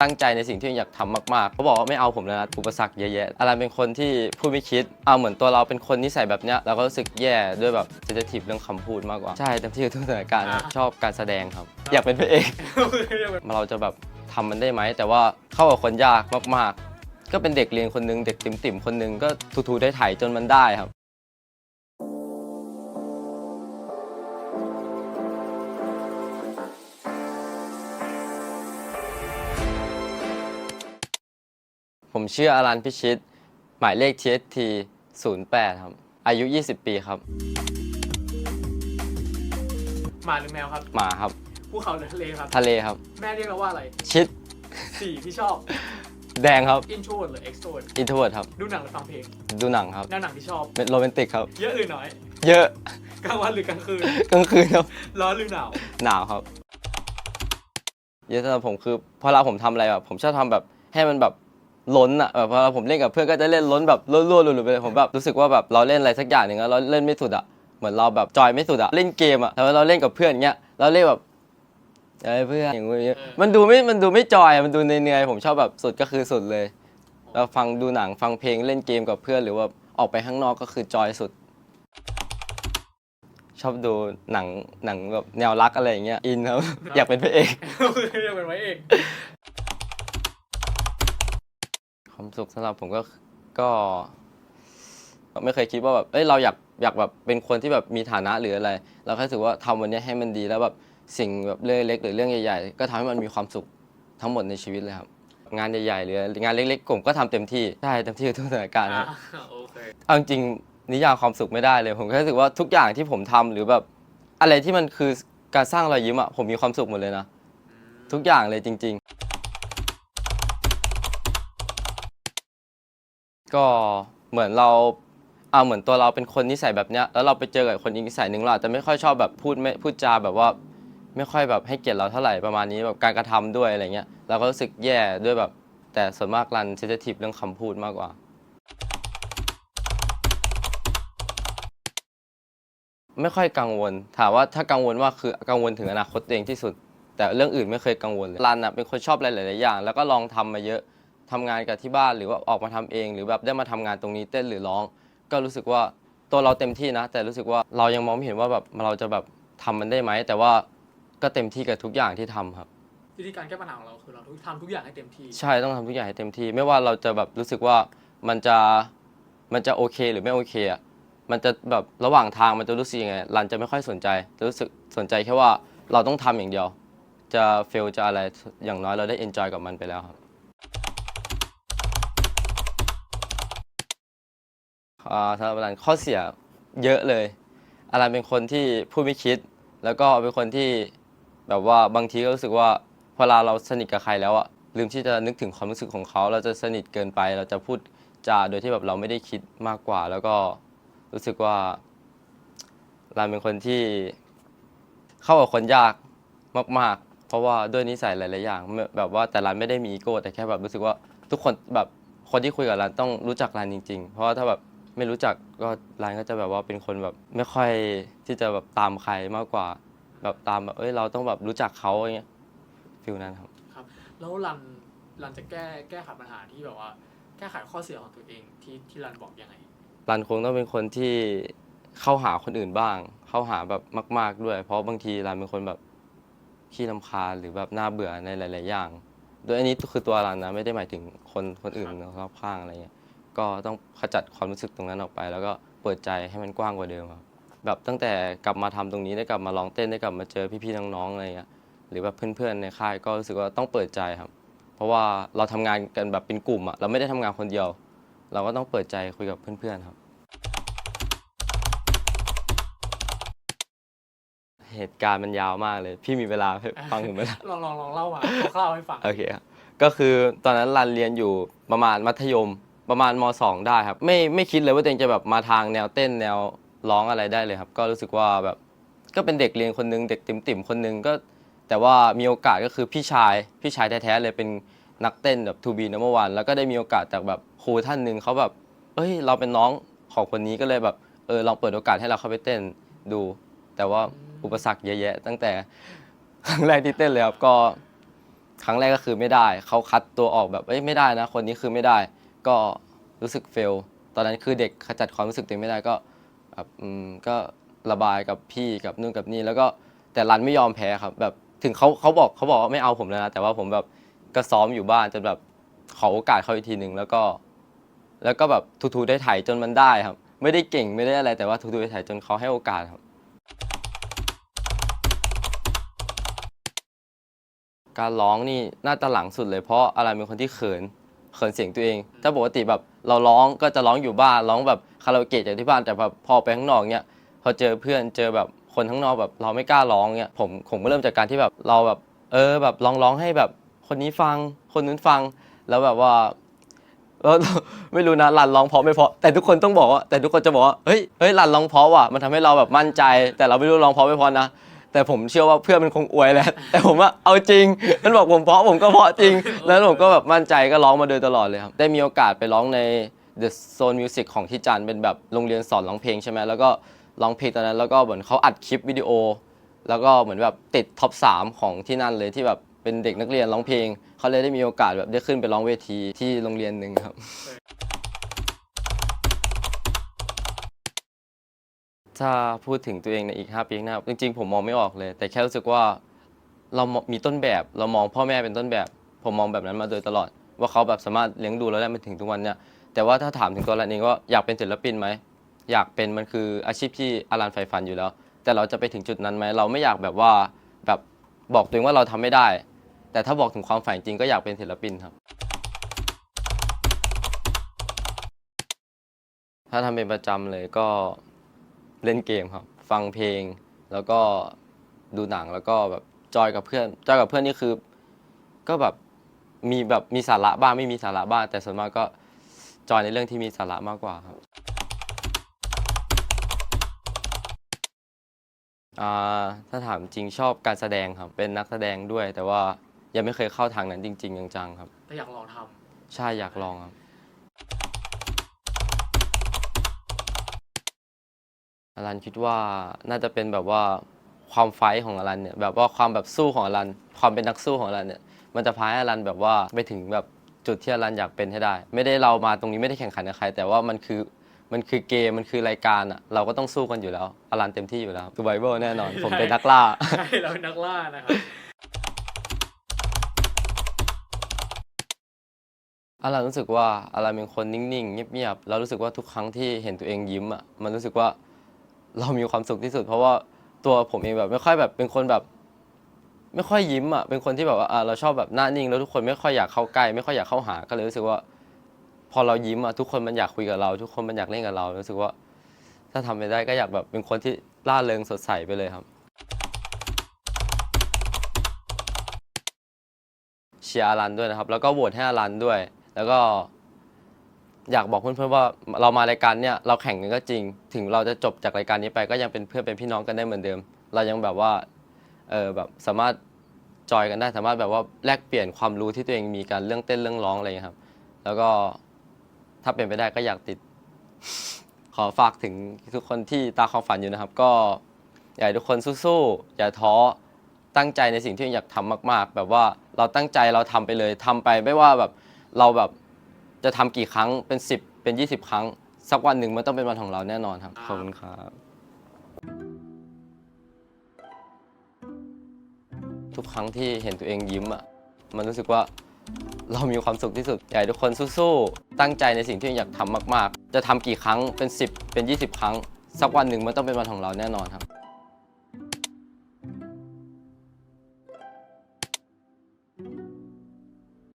ตั้งใจในสิ่งที่อยากทำมากๆเขาบอกว่าไม่เอาผมเลยนะอุปสรรคเยอะแยะอารันเป็นคนที่พูดไม่คิดเอาเหมือนตัวเราเป็นคนนิสัยแบบเนี้ยเราก็รู้สึกแย่ด้วยแบบเซนซิทีฟเรื่องคำพูดมากกว่า ใช่เต็มที่กับทุกสถานการณ์ครับชอบการแสดงครับ อยากเป็นพระเอกเราจะแบบทำมันได้ไหม แต่ว่าเข้ากับคนยากมากๆ ก็เป็นเด็กเรียนคนหนึงเด็กติ่มๆคนหนึงก็ทูๆได้ถ่ายจนมันได้ครับ ผมชื่ออารันพิชิต หมายเลข TST 08 ครับ อายุ 20 ปีครับ หมาหรือแมวครับหมาครับ ภูเขาหรือทะเลครับ ทะเลครับ แม่เรียกเราว่าอะไร ชิด สีที่ชอบ แดงครับ introvert หรือ extrovert อินโทรเวิร์ดครับ ดูหนังหรือฟังเพลงดูหนังครับ แนวหนังที่ชอบเป็นโรแมนติกครับ เยอะหรือน้อย เยอะ กลางวันหรือกลางคืน กลางคืนครับ ร้อนหรือหนาว หนาวครับ เยอะสำหรับผมคือพอเราผมทำอะไรแบบผมชอบทำแบบให้มันแบบ ล้นอะแบบพอผมเล่นกับเพื่อนก็จะเล่นล้นแบบรั่วๆหลุดๆไปเลยผมแบบรู้สึกว่าแบบเราเล่นอะไรสักอย่างหนึ่งแล้วเราเล่นไม่สุดอะเหมือนเราแบบจอยไม่สุดอะเล่นเกมอะแต่ว่าเราเล่นกับเพื่อนเงี้ยเราเล่นแบบเอ้ยเพื่อนอย่างเงี้ยมันดูไม่มันดูไม่จอยมันดูเนื่อยๆผมชอบแบบสุดก็คือสุดเลย เราฟังดูหนังฟังเพลงเล่นเกมกับเพื่อนหรือว่าออกไปข้างนอกก็คือจอยสุด ชอบดูหนังหนังแบบแนวรักอะไรอย่างเงี้ยอินครับอยากเป็นพระเอกอยังเป็นไว้เอง ความสุขสำหรับผมก็ก็ ไม่เคยคิดว่าแบบเอ้ยเราอยากอยากแบบเป็นคนที่แบบมีฐานะหรืออะไร เราแค่รู้สึกว่าทำวันนี้ให้มันดีแล้วแบบสิ่งแบบเรื่องเล็กหรือเรื่องใหญ่ ๆ ก็ทำให้มันมีความสุขทั้งหมดในชีวิตเลยครับ งานใหญ่ๆหรืองานเล็กๆผมก็ทำเต็มที่ใช่เต็มที่กับทุกสถานการณ์อ่าครับ โอเค เอาจริงๆนิยามความสุขไม่ได้เลย ผมแค่รู้สึกว่าทุกอย่างที่ผมทำหรือแบบอะไรที่มันคือการสร้างรอยยิ้มอะผมมีความสุขหมดเลยนะ ทุกอย่างเลยจริง ๆ ก็เหมือนเราเอาเหมือนตัวเราเป็นคนนิสัยแบบเนี้ยแล้วเราไปเจอกับคนอีกนิสัยหนึ่งเราอาจจะไม่ค่อยชอบแบบพูดไม่พูดจาแบบว่า ไม่ค่อยแบบให้เกียรติเราเท่าไหร่ประมาณนี้แบบการกระทำด้วยอะไรเงี้ยเราก็รู้สึกแย่ด้วยแบบ แต่ส่วนมากรันเซนซิทีฟเรื่องคำพูดมากกว่า ไม่ค่อยกังวล ถามว่าถ้ากังวลว่าคือกังวลถึงอนาคตตัวเองที่สุด แต่เรื่องอื่นไม่เคยกังวลเลยรันอะเป็นคนชอบอะไรหลายๆอย่าง แล้วก็ลองทำมาเยอะ ทำงานกับที่บ้านหรือว่าออกมาทำเอง หรือแบบได้มาทำงานตรงนี้เต้นหรือร้อง ก็รู้สึกว่าตัวเราเต็มที่นะ แต่รู้สึกว่าเรายังมองไม่เห็นว่าแบบเราจะแบบทำมันได้ไหมแต่ว่าก็เต็มที่กับทุกอย่างที่ทำครับ วิธีการแก้ปัญหาของเราคือเราทุกทำทุกอย่างให้เต็มที่ใช่ต้องทำทุกอย่างให้เต็มที่ ไม่ว่าเราจะแบบรู้สึกว่ามันจะมันจะโอเคหรือไม่โอเคอะมันจะแบบระหว่างทางมันจะรู้สึกยังไงรันจะไม่ค่อยสนใจจะรู้สึกสนใจแค่ว่าเราต้องทำอย่างเดียว จะเฟลจะอะไรอย่างน้อยเราได้เอนจอยกับมันไปแล้วครับ อ่าสำหรับรันข้อเสียเยอะเลยอารันเป็นคนที่พูดไม่คิด แล้วก็เป็นคนที่แบบว่าบางทีก็รู้สึกว่าพอเราเราสนิทกับใครแล้วอะลืมที่จะนึกถึงความรู้สึกของเขา เราจะสนิทเกินไป เราจะพูดจาโดยที่แบบเราไม่ได้คิดมากกว่า แล้วก็รู้สึกว่าเราเป็นคนที่เข้ากับคนยากมาก ๆ เพราะว่าด้วยนิสัยหลาย ๆ อย่าง แบบว่าแต่รันไม่ได้มีอีโก้แต่แค่แบบรู้สึกว่าทุกคนแบบคนที่คุยกับรันต้องรู้จักรันจริง ๆ เพราะว่าถ้าแบบ ไม่รู้จักก็รันก็จะแบบว่าเป็นคนแบบไม่ค่อยที่จะแบบตามใครมากกว่า แบบตามแบบเอ้ยเราต้องแบบรู้จักเขาอย่างเงี้ยฟิลนั้นครับ ครับ แล้วรันรันจะแก้แก้ไขปัญหาที่แบบว่า แก้ไขข้อเสียของตัวเองที่ที่รันบอกยังไง รันคงต้องเป็นคนที่เข้าหาคนอื่นบ้าง เข้าหาแบบมาก ๆด้วย เพราะบางทีรันเป็นคนแบบขี้ลำคาญหรือแบบน่าเบื่อในหลาย ๆ อย่าง โดยอันนี้คือตัวรันนะไม่ได้หมายถึงคนคนอื่นรอบข้างอะไรเงี้ย ก็ต้องขจัดความรู้สึกตรงนั้นออกไป แล้วก็เปิดใจให้มันกว้างกว่าเดิมครับแบบตั้งแต่กลับมาทำตรงนี้ได้กลับมาร้องเต้นได้กลับมาเจอพี่ๆน้องๆอะไรเงี้ยหรือแบบเพื่อนๆในค่ายก็รู้สึกว่าต้องเปิดใจครับ เพราะว่าเราทำงานกันแบบเป็นกลุ่มอะเราไม่ได้ทำงานคนเดียว เราก็ต้องเปิดใจคุยกับเพื่อนๆครับ เหตุการณ์มันยาวมากเลยพี่มีเวลาฟังถึงเวลาลองลองลองเล่ามาคร่าวๆให้ฟังโอเคครับก็คือตอนนั้นรันเรียนอยู่ประมาณมัธยม ประมาณม .2 ได้ครับ ไม่ไม่คิดเลยว่าตัวเองจะแบบมาทางแนวเต้นแนวร้องอะไรได้เลยครับ ก็รู้สึกว่าแบบก็เป็นเด็กเรียนคนหนึงเด็กติ่มๆคนหนึงก็ แต่ว่ามีโอกาสก็คือพี่ชายพี่ชายแท้ๆเลยเป็นนักเต้นแบบ to be number one แล้วก็ได้มีโอกาสจากแบบครูท่านหนึ่งเขาแบบเอ้ย เราเป็นน้องของคนนี้ก็เลยแบบเออลองเปิดโอกาสให้เราเข้าไปเต้นดู แต่ว่าอุปสรรคเยอะแยะ ตั้งแต่ครั้งแรกที่เต้นเลยครับก็ครั้งแรกก็คือไม่ได้เขาคัดตัวออกแบบเอ้ยไม่ได้นะ คนนี้คือไม่ได้ ก็รู้สึกเฟล ตอนนั้นคือเด็กขจัดความรู้สึกตัวเองไม่ได้ก็แบบอืมก็ระบายกับพี่กับนู่นกับนี่แล้วก็แต่รันไม่ยอมแพ้ครับ แบบถึงเขาเขาบอกเขาบอกว่าไม่เอาผมแล้วนะแต่ว่าผมแบบก็ซ้อมอยู่บ้านจนแบบขอโอกาสเขาอีกทีหนึ่งแล้วก็ แล้วก็แบบทูๆได้ไถ่ายจนมันได้ครับ ไม่ได้เก่งไม่ได้อะไรแต่ว่าทูๆได้ไถ่ายจนเขาให้โอกาสครับ การร้องนี่น่าจะหลังสุดเลยเพราะอะไรเป็นคนที่เขิน เขินเสียงตัวเอง ถ้าปกติแบบเราร้องก็จะร้องอยู่บ้านร้องแบบคาราโอเกะจากที่บ้านแต่พอพอไปข้างนอกเนี่ยพอเจอเพื่อนเจอแบบคนข้างนอกแบบเราไม่กล้าร้องเนี่ยผมผมก็เริ่มจากการที่แบบเราแบบ เออแบบลองร้องให้แบบคนนี้ฟัง คนนู้นฟังแล้วแบบว่าแล้วไม่รู้นะรันร้องเพราะไม่เพราะแต่ทุกคนต้องบอกว่าแต่ทุกคนจะบอกว่าเฮ้ยเฮ้ยรันร้องเพราะว่ะมันทำให้เราแบบมั่นใจ แต่เราไม่รู้ร้องเพราะไม่เพราะนะ แต่ผมเชื่อว่าเพื่อนมันคงอวยแหล้วแต่ผมว่าเอาจริงมันบอกผมเพราะผมก็เพราะจริง แล้วผมก็แบบมั่นใจก็ร้องมาโดยตลอดเลยครับ ได้มีโอกาสไปร้องใน The Zone Music ของที่จันทร์เป็นแบบโรงเรียนสอนร้องเพลงใช่ไหมแล้วก็ร้องเพลงตอนนั้น แล้วก็เหมือนเขาอัดคลิปวิดีโอ แล้วก็เหมือนแบบติดท็อป3ของที่นั่นเลยที่แบบเป็นเด็กนักเรียนร้องเพลงเขาเลยได้มีโอกาสแบบได้ขึ้นไปร้องเวทีที่โรงเรียนหนึ่งครับ ถ้าพูดถึงตัวเองในอีก 5 ปีข้างหน้าจริงๆ ผมมองไม่ออกเลย แต่แค่รู้สึกว่าเรามีต้นแบบ เรามองพ่อแม่เป็นต้นแบบ ผมมองแบบนั้นมาโดยตลอด ว่าเขาแบบสามารถเลี้ยงดูเราได้มาถึงทุกวันเนี้ยแต่ว่าถ้าถามถึงตัวเราเองว่าอยากเป็นศิลปินไหมอยากเป็นมันคืออาชีพที่อารันใฝ่ฝันอยู่แล้ว แต่เราจะไปถึงจุดนั้นไหมเราไม่อยากแบบว่าแบบบอกตัวเองว่าเราทำไม่ได้ แต่ถ้าบอกถึงความฝันจริงก็อยากเป็นศิลปินครับ ถ้าทำเป็นประจำเลยก็ เล่นเกมครับ ฟังเพลง แล้วก็ดูหนังแล้วก็แบบจอยกับเพื่อนจอยกับเพื่อนนี่คือ ก็แบบมีแบบมีสาระบ้างไม่มีสาระบ้าง แต่ส่วนมากก็จอยในเรื่องที่มีสาระมากกว่าครับอ่าถ้าถามจริงชอบการแสดงครับ เป็นนักแสดงด้วย แต่ว่ายังไม่เคยเข้าทางนั้นจริง ๆ จังๆครับ แต่อยากลองทำใช่อยากลองครับ อลันคิดว่าน่าจะเป็นแบบว่าความไฟท์ของอลันเนี่ยแบบว่าความแบบสู้ของอลัน ความเป็นนักสู้ของอลันเนี่ยมันจะพาให้อลันแบบว่าไปถึงแบบจุดที่อลันอยากเป็นให้ได้ ไม่ได้เรามาตรงนี้ไม่ได้แข่งขันกับใคร แต่ว่ามันคือมันคือเกมมันคือรายการอะเราก็ต้องสู้กันอยู่แล้วอลันเต็มที่อยู่แล้วซูไบเบิลแน่นอน ผมเป็นนักล่าใช่เราเป็นนักล่านะครับอารันรู้สึกว่าอารันเป็นคนนิ่งๆ เงียบๆ แล้วรู้สึกว่าทุกครั้งที่เห็นตัวเองยิ้มอะ มันรู้สึกว่า เรามีความสุขที่สุด เพราะว่าตัวผมเองแบบไม่ค่อยแบบเป็นคนแบบ ไม่ค่อยยิ้มอะเป็นคนที่แบบว่าอ่าเราชอบแบบหน้านิ่งแล้วทุกคนไม่ค่อยอยากเข้าใกล้ไม่ค่อยอยากเข้าหาก็เลยรู้สึกว่า พอเรายิ้มอะทุกคนมันอยากคุยกับเรา ทุกคนมันอยากเล่นกับเรารู้สึกว่า ถ้าทำไปได้ก็อยากแบบเป็นคนที่ร่าเริงสดใสไปเลยครับ เชียร์อารันด้วยนะครับ แล้วก็โหวตให้อารันด้วย แล้วก็ อยากบอกเพื่อนๆว่าเรามารายการเนี่ยเราแข่งกันก็จริง ถึงเราจะจบจากรายการนี้ไปก็ยังเป็นเพื่อนเป็นพี่น้องกันได้เหมือนเดิม เรายังแบบว่าเออแบบสามารถจอยกันได้สามารถแบบว่าแลกเปลี่ยนความรู้ที่ตัวเองมีกันเรื่องเต้นเรื่องร้องอะไรอย่างเงี้ยครับ แล้วก็ถ้าเป็นไปได้ก็อยากติด ขอฝากถึงทุกคนที่ตาความฝันอยู่นะครับ ก็อยากให้ทุกคนสู้ๆอย่าท้อตั้งใจในสิ่งที่อยากทำมาก ๆ แบบว่าเราตั้งใจเราทำไปเลยทำไป ไม่ว่าแบบเราแบบ จะทำกี่ครั้งเป็น 10 เป็น 20 ครั้ง สักวันหนึ่งมันต้องเป็นวันของเราแน่นอนครับขอบคุณครับ ทุกครั้งที่เห็นตัวเองยิ้มอะมันรู้สึกว่าเรามีความสุขที่สุดอยากให้ทุกคนสู้ๆตั้งใจในสิ่งที่อยากทำมาก ๆ จะทำกี่ครั้งเป็น 10 เป็น 20 ครั้ง สักวันหนึ่งมันต้องเป็นวันของเราแน่นอนครับ